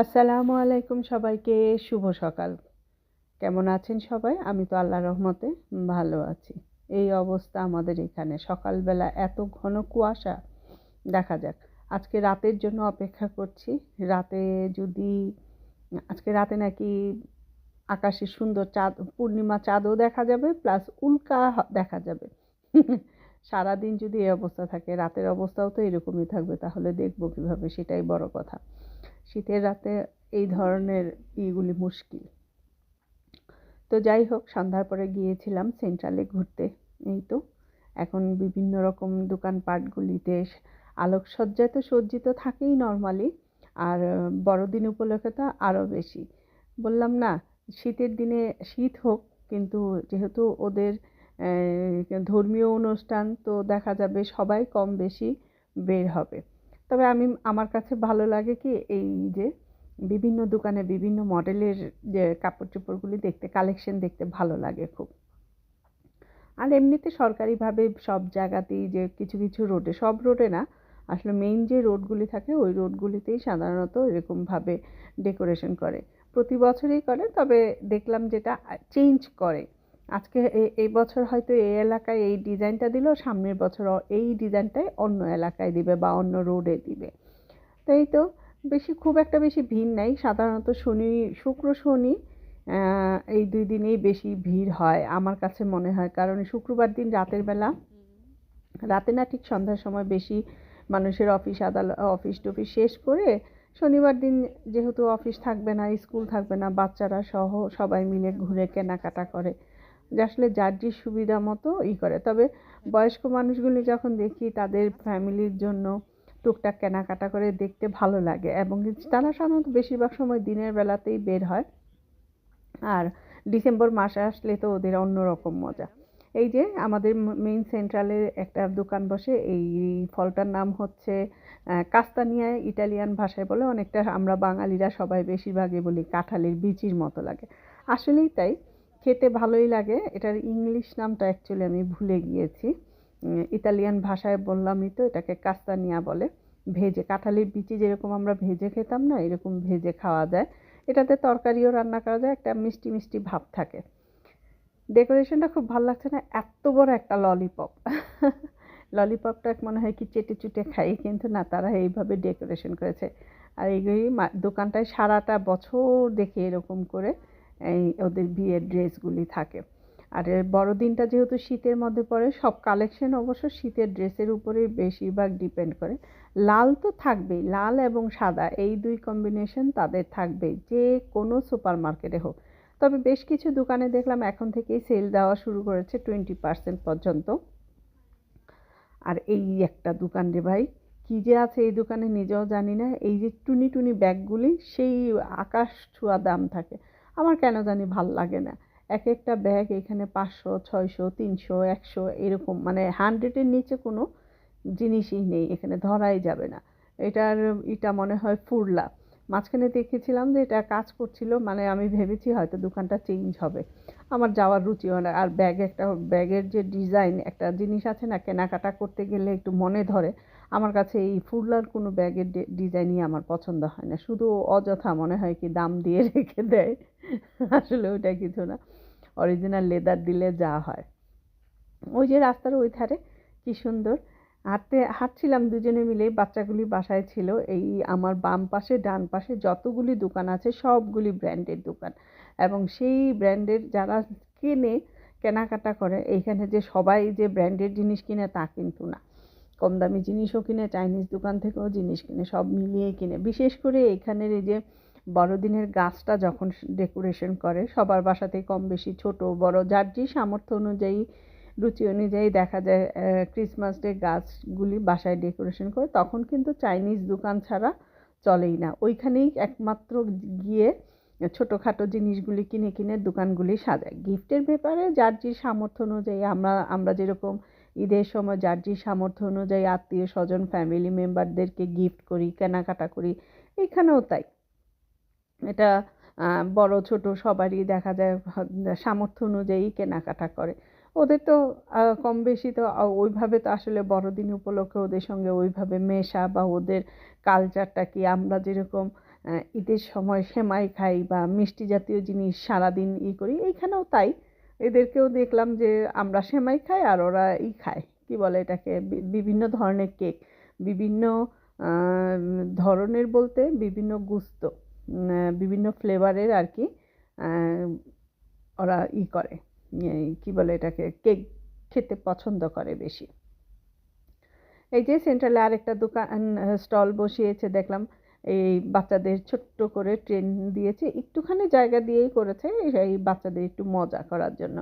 আসসালামু আলাইকুম সবাইকে, শুভ সকাল। কেমন আছেন সবাই? আমি তো আল্লাহ রহমতে ভালো আছি। এই অবস্থা আমাদের এখানে। সকালবেলা এত ঘন কুয়াশা, দেখা যাক। আজকে রাতের জন্য অপেক্ষা করছি। রাতে যদি, আজকে রাতে নাকি আকাশে সুন্দর চাঁদ, পূর্ণিমা চাঁদও দেখা যাবে, প্লাস উল্কা দেখা যাবে। সারাদিন যদি এই অবস্থা থাকে, রাতের অবস্থাও তো এরকমই থাকবে, তাহলে দেখব কীভাবে, সেটাই বড় কথা। শীতের রাতে এই ধরনের ইগুলি মুশকিল। তো যাই হোক, সন্ধ্যার পরে গিয়েছিলাম সেন্ট্রালে ঘুরতে, এই তো। এখন বিভিন্ন রকম দোকানপাটগুলিতে আলোকসজ্জায় তো সজ্জিত থাকেই নর্মালি আর বড়দিন উপলক্ষে তো আরও বেশি। বললাম, না, শীতের দিনে শীত হোক, কিন্তু যেহেতু ওদের ধর্মীয় অনুষ্ঠান তো দেখা যাবে সবাই কম বেশি বের হবে। তবে আমি, আমার কাছে ভালো লাগে কি, এই যে বিভিন্ন দোকানে বিভিন্ন মডেলের যে কাপড় চোপড়গুলি দেখতে কালেকশন দেখতে ভালো লাগে খুব। আর এমনিতে সরকারিভাবে সব জায়গাতেই যে কিছু কিছু রোডে সব রোডে না, আসলে মেইন যে রোডগুলি থাকে, ওই রোডগুলিতেই সাধারণত এরকমভাবে ডেকোরেশন করে। প্রতি বছরই করে, তবে দেখলাম যেটা চেঞ্জ করে। আজকে এই বছর হয়তো এই এলাকায় এই ডিজাইনটা দিল, সামনের বছর এই ডিজাইনটাই অন্য এলাকায় দিবে বা অন্য রোডে দিবে। তাই তো বেশি, খুব একটা বেশি ভিড় নাই। সাধারণত শনি, শুক্র, শনি এই দুই দিনেই বেশি ভিড় হয় আমার কাছে মনে হয়। কারণ শুক্রবার দিন রাতের বেলা, রাতে না ঠিক সন্ধ্যার সময় বেশি মানুষের অফিস আদালত অফিস টফিস শেষ করে শনিবার দিন যেহেতু অফিস থাকবে না, স্কুল থাকবে না, বাচ্চারা সহ সবাই মিলে ঘুরে কেনাকাটা করে। যে আসলে যার যে সুবিধা মতো ই করে। তবে বয়স্ক মানুষগুলি যখন দেখি তাদের ফ্যামিলির জন্য টুকটাক কেনাকাটা করে দেখতে ভালো লাগে এবং তারা সাধারণত বেশিরভাগ সময় দিনের বেলাতেই বের হয়। আর ডিসেম্বর মাসে আসলে তো ওদের অন্যরকম মজা। এই যে আমাদের মেইন সেন্ট্রালে একটা দোকান বসে, এই ফলটার নাম হচ্ছে কাস্তানিয়া ইটালিয়ান ভাষায় বলে। অনেকটা আমরা বাঙালিরা সবাই বেশিরভাগই বলি কাঁঠালের বিচির মতো লাগে। আসলেই তাই। খেতে ভালোই লাগে। এটার ইংলিশ নামটা অ্যাকচুয়ালি আমি ভুলে গিয়েছি। ইতালিয়ান ভাষায় বললামই তো, এটাকে কাস্তানিয়া বলে। ভেজে, কাঁঠালের বিচি যেরকম আমরা ভেজে খেতাম না, এরকম ভেজে খাওয়া যায়। এটাতে তরকারিও রান্না করা যায়, একটা মিষ্টি মিষ্টি ভাব থাকে। ডেকোরেশনটা খুব ভালো লাগছে না, এত বড় একটা ললিপপ ললিপপটা মনে হয় কি চেটে চুটে খাই, কিন্তু না, তারা এইভাবে ডেকোরেশন করেছে। আর এইগুলি দোকানটায় সারাটা বছর দেখে এরকম করে এই ওদের বিয়ের ড্রেসগুলি থাকে। আর বড়দিনটা যেহেতু শীতের মধ্যে পড়ে, সব কালেকশন অবশ্য শীতের ড্রেসের উপরেই বেশিরভাগ ডিপেন্ড করে। লাল তো থাকবেই, লাল এবং সাদা, এই দুই কম্বিনেশন তাদের থাকবেই, যে কোনো সুপার মার্কেটে হোক। তবে বেশ কিছু দোকানে দেখলাম এখন থেকেই সেল দেওয়া শুরু করেছে টোয়েন্টি পার্সেন্ট পর্যন্ত। আর এই একটা দোকান রে ভাই, কী যে আছে এই দোকানে নিজেও জানি না, এই যে টুনি টুনি ব্যাগগুলি, সেই আকাশ ছোঁয়া দাম থাকে। আমার কেন জানি ভালো লাগে না। এক একটা ব্যাগ এখানে পাঁচশো, ছয়শো, তিনশো, একশো এরকম মানে হান্ড্রেডের নিচে কোনো জিনিসই নেই, এখানে ধরাই যাবে না। এটার, এটা মনে হয় ফুরলা মাঝখানে দেখেছিলাম যে এটা কাজ করছিল মানে আমি ভেবেছি হয়তো দোকানটা চেঞ্জ হবে। আমার যাওয়ার রুচি হয় না। আর ব্যাগ একটা, ব্যাগের যে ডিজাইন একটা জিনিস আছে না, কেনাকাটা করতে গেলে একটু মনে ধরে। আমার কাছে এই ফুরলার কোনো ব্যাগের ডিজাইনই আমার পছন্দ হয় না। শুধু অযথা মনে হয় কি দাম দিয়ে রেখে দেয়। আসলে ওইটা কিছু না। অরিজিনাল লেদার দিলে যা হয়। ওই যে রাস্তার ওই ধারে, কি সুন্দর। হাঁটতে, হাঁটছিলাম দুজনে মিলে, বাচ্চাগুলি বাসায় ছিল, এই আমার বাম পাশে, ডান পাশে যতগুলি দোকান আছে, সবগুলি ব্র্যান্ডের দোকান। এবং সেই ব্র্যান্ডের যারা কেনে, কেনাকাটা করে, এইখানে যে সবাই যে ব্র্যান্ডের জিনিস কিনে তা কিন্তু না। কম দামি জিনিসও কিনে, চাইনিজ দোকান থেকেও জিনিস কিনে, সব মিলিয়ে কিনে। বিশেষ করে এখানের এই যে বড়দিনের গাছটা যখন ডেকোরেশন করে, সবার বাসাতেই কম বেশি ছোট, বড়, যার যে সামর্থ্য অনুযায়ী রুচি অনুযায়ী দেখা যায় ক্রিসমাস ডে গাছগুলি বাসায় ডেকোরেশন করে, তখন কিন্তু চাইনিজ দোকান ছাড়া চলেই না। ওইখানেই একমাত্র গিয়ে ছোটোখাটো জিনিসগুলি কিনে কিনে দোকানগুলি সাজায়। গিফটের ব্যাপারে যার যে সামর্থ্য অনুযায়ী আমরা আমরা যেরকম ঈদের সময় যার যে সামর্থ্য অনুযায়ী আত্মীয় স্বজন ফ্যামিলি মেম্বারদেরকে গিফট করি, কেনাকাটা করি, এখানেও তাই। এটা বড়, ছোট সবারই দেখা যায়, সামর্থ্য অনুযায়ী কেনাকাটা করে। ওদের তো কম বেশি তো ওইভাবে তো আসলে বড়দিন উপলক্ষে ওদের সঙ্গে ওইভাবে মেশা বা ওদের কালচারটা কি আমরা যেরকম ঈদের সময় সেমাই খাই বা মিষ্টি জাতীয় জিনিস সারাদিন ই করি, এইখানেও তাই। এদেরকেও দেখলাম যে আমরা সেমাই খাই আর ওরা ই খায়। কি বলে এটাকে? বিভিন্ন ধরনের কেক বিভিন্ন ধরনের বলতে বিভিন্ন গুস্ত বিভিন্ন ফ্লেভারের আর কি ওরা ই করে। কি বলে এটাকে, কেক খেতে পছন্দ করে বেশি। এই যে সেন্ট্রালে আরেকটা দোকান স্টল বসিয়েছে, দেখলাম এই বাচ্চাদের ছোট্ট করে ট্রেন দিয়েছে, একটুখানি জায়গা দিয়েই করেছে এই বাচ্চাদের একটু মজা করার জন্য।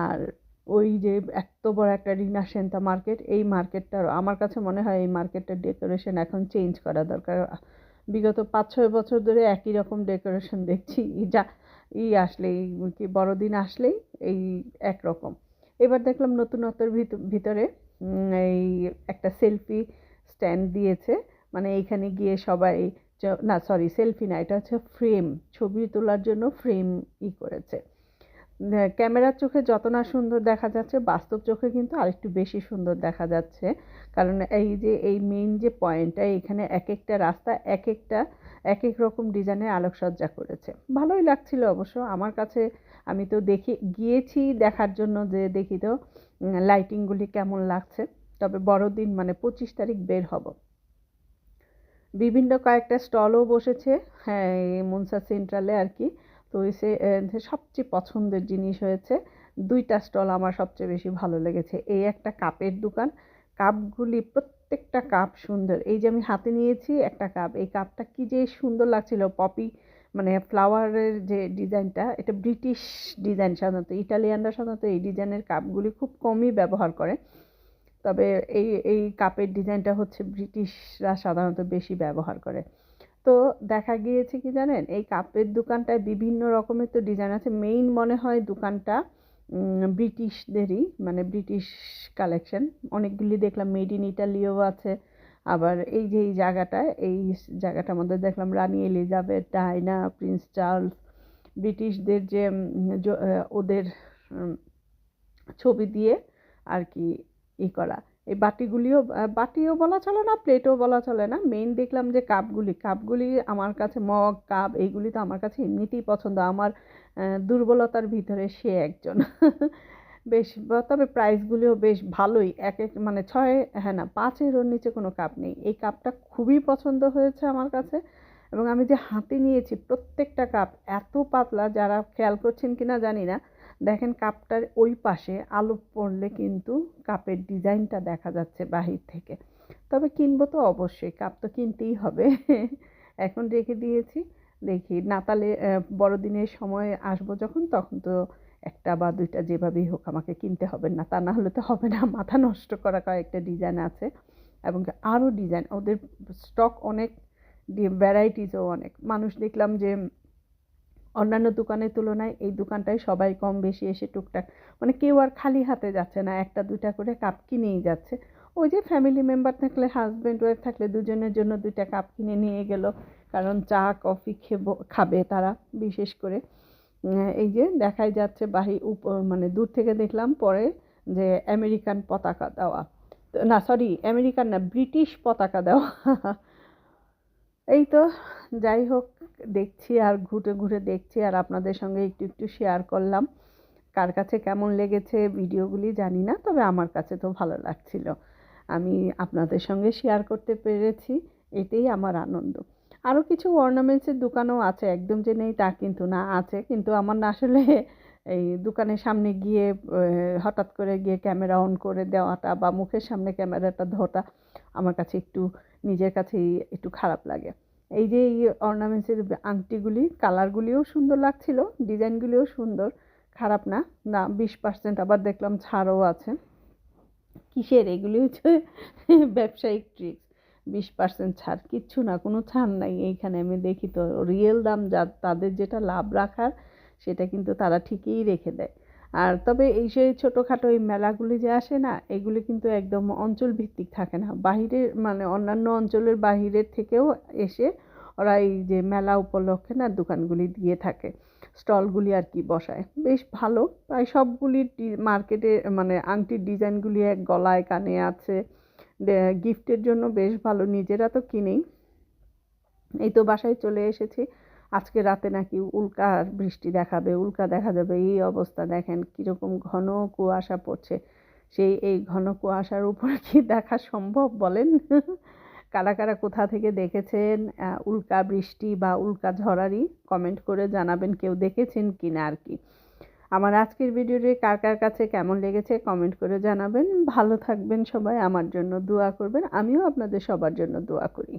আর ওই যে এত বড় একটা রিনা সেন্তা মার্কেট, এই মার্কেটটার আমার কাছে মনে হয় এই মার্কেটটার ডেকোরেশন এখন চেঞ্জ করা দরকার। বিগত পাঁচ ছয় বছর ধরে একই রকম ডেকোরেশন দেখছি, যা ই আসলেই, কি বড়দিন আসলেই এই একরকম। এবার দেখলাম নতুনত্বর ভিত- ভিতরে এই একটা সেলফি স্ট্যান্ড দিয়েছে। মানে এইখানে গিয়ে সবাই না, সরি, সেলফি না, এটা হচ্ছে ফ্রেম, ছবি তোলার জন্য ফ্রেম ই করেছে। ক্যামেরার চোখে যত না সুন্দর দেখা যাচ্ছে, বাস্তব চোখে কিন্তু আরেকটু বেশি সুন্দর দেখা যাচ্ছে। কারণ এই যে, এই মেইন যে পয়েন্টটা এখানে এক একটা রাস্তা, এক একটা, এক এক রকম ডিজাইনের আলোকসজ্জা করেছে। ভালোই লাগছিল অবশ্য। আমার কাছে, আমি তো দেখি, গিয়েছি দেখার জন্য যে দেখি তো লাইটিংগুলি কেমন লাগছে। তবে বড়দিন মানে পঁচিশ তারিখ বের হব। বিভিন্ন কয়েকটা স্টলও বসেছে হ্যাঁ মনসা সেন্ট্রালে আর কি। তো সে সবচেয়ে পছন্দের জিনিস হয়েছে, দুইটা স্টল আমার সবচেয়ে বেশি ভালো লেগেছে। এই একটা কাপের দোকান, কাপগুলি প্রত্যেকটা কাপ সুন্দর। এই যে আমি হাতে নিয়েছি একটা কাপ, এই কাপটা কি যে সুন্দর লাগছিল, পপি মানে ফ্লাওয়ারের যে ডিজাইনটা, এটা ব্রিটিশ ডিজাইন সাধারণত, ইটালিয়ানরা সাধারণত এই ডিজাইনের কাপগুলি খুব কমই ব্যবহার করে। তবে এই এই কাপের ডিজাইনটা হচ্ছে ব্রিটিশরা সাধারণত বেশি ব্যবহার করে। তো দেখা গিয়েছে কি জানেন? এই কাপের দোকানটায় বিভিন্ন রকমের তো ডিজাইন আছে। মেইন মনে হয় দোকানটা ব্রিটিশদেরই মানে ব্রিটিশ কালেকশন অনেকগুলি দেখলাম মেড ইন ইটালিও আছে। আবার এই যে এই জায়গাটায়, এই জায়গাটার মধ্যে দেখলাম রানী এলিজাবেথ, ডায়না, প্রিন্স চার্লস। ব্রিটিশদের যে ওদের ছবি দিয়ে আর কি ই করা। এই বাটিগুলিও বাটিও বলা চলে না, প্লেটও বলা চলে না। মেইন দেখলাম যে কাপগুলি কাপগুলি আমার কাছে মগ, কাপ, এইগুলি তো আমার কাছে এমনিতেই পছন্দ। আমার দুর্বলতার ভিতরে সে একজন। বেশ, তবে প্রাইসগুলিও বেশ ভালোই। এক এক মানে ছয় হ্যাঁ না পাঁচেরও নিচে কোনো কাপ নেই। এই কাপটা খুবই পছন্দ হয়েছে আমার কাছে। এবং আমি যে হাতে নিয়েছি প্রত্যেকটা কাপ, এত পাতলা, যারা খেয়াল করছেন কিনা জানি না। দেখেন কাপটার ওই পাশে আলো পড়লে কিন্তু কাপের ডিজাইনটা দেখা যাচ্ছে বাহির থেকে। তবে কিনবো তো অবশ্যই, কাপ তো কিনতেই হবে। এখন রেখে দিয়েছি, দেখি নাতালে বড়দিনের সময় আসব যখন, তখন তো একটা বা দুইটা যেভাবেই হোক আমাকে কিনতে হবে। না তা না হলে তো হবে না, মাথা নষ্ট করা কয়েকটা ডিজাইন আছে এবং আরও ডিজাইন, ওদের স্টক অনেক ভ্যারাইটিসও অনেক। মানুষ দেখলাম যে অন্যান্য দোকানের তুলনায় এই দোকানটায় সবাই কম বেশি এসে টুকটাক মানে কেউ আর খালি হাতে যাচ্ছে না, একটা দুইটা করে কাপ কিনেই যাচ্ছে। ওই যে ফ্যামিলি মেম্বার থাকলে হাজব্যান্ড ওয়াইফ থাকলে দুজনের জন্য দুইটা কাপ কিনে নিয়ে গেল, কারণ চা কফি খেবো, খাবে তারা বিশেষ করে। এই যে দেখাই যাচ্ছে বাহি মানে দূর থেকে দেখলাম পরে যে আমেরিকান পতাকা দেওয়া। না সরি আমেরিকান না ব্রিটিশ পতাকা দেওয়া। এই তো, যাই হোক, দেখছি আর ঘুরে ঘুরে দেখছি আর আপনাদের সঙ্গে একটু একটু শেয়ার করলাম। কার কাছে কেমন লেগেছে ভিডিওগুলি জানি না, তবে আমার কাছে তো ভালো লাগছিল। আমি আপনাদের সঙ্গে শেয়ার করতে পেরেছি এটাই আমার আনন্দ। আরও কিছু অর্নামেন্টসের দোকানও আছে, একদম যে নেই তা কিন্তু না, আছে। কিন্তু আমার না আসলে এই দোকানের সামনে গিয়ে হঠাৎ করে গিয়ে ক্যামেরা অন করে দেওয়াটা বা মুখের সামনে ক্যামেরাটা ধোটা আমার কাছে একটু নিজের কাছেই একটু খারাপ লাগে। এই যে এই অর্নামেন্টসের আংটিগুলি কালারগুলিও সুন্দর লাগছিল, ডিজাইনগুলিও সুন্দর, খারাপ না। না, বিশ পার্সেন্ট আবার দেখলাম ছাড়ও আছে। কিসের? এগুলি হচ্ছে ব্যবসায়িক ট্রিক্স বিশ পার্সেন্ট ছাড়, কিচ্ছু না, কোনো ছাড় নাই। এইখানে আমি দেখি তো রিয়েল দাম যা, তাদের যেটা লাভ রাখার সেটা কিন্তু তারা ঠিকই রেখে দেয়। আর তবে এই সেই ছোটোখাটো এই মেলাগুলি যে আসে না, এগুলি কিন্তু একদম অঞ্চল ভিত্তিক থাকে না। বাহিরের মানে অন্যান্য অঞ্চলের বাহিরের থেকেও এসে ওরা এই যে মেলা উপলক্ষে না দোকানগুলি দিয়ে থাকে। স্টলগুলি আর কি বসায়। বেশ ভালো। প্রায় সবগুলি মার্কেটে মানে আংটির ডিজাইনগুলি এক গলায় কানে আছে। গিফটের জন্য বেশ ভালো। নিজেরা তো কিনেই। এই তো বাসায় চলে এসেছি। আজকে রাতে নাকি উল্কার বৃষ্টি দেখাবে, উল্কা দেখা যাবে, এই অবস্থা দেখেন কীরকম ঘন কুয়াশা পড়ছে। সেই এই ঘন কুয়াশার উপর কি দেখা সম্ভব বলেন? কারা কারা কোথা থেকে দেখেছেন উল্কা বৃষ্টি বা উল্কা ঝড়ারি? কমেন্ট করে জানাবেন কেউ দেখেছেন কি না আর কি। আমার আজকের ভিডিওটি কার কার কাছে কেমন লেগেছে কমেন্ট করে জানাবেন। ভালো থাকবেন সবাই, আমার জন্য দোয়া করবেন, আমিও আপনাদের সবার জন্য দোয়া করি।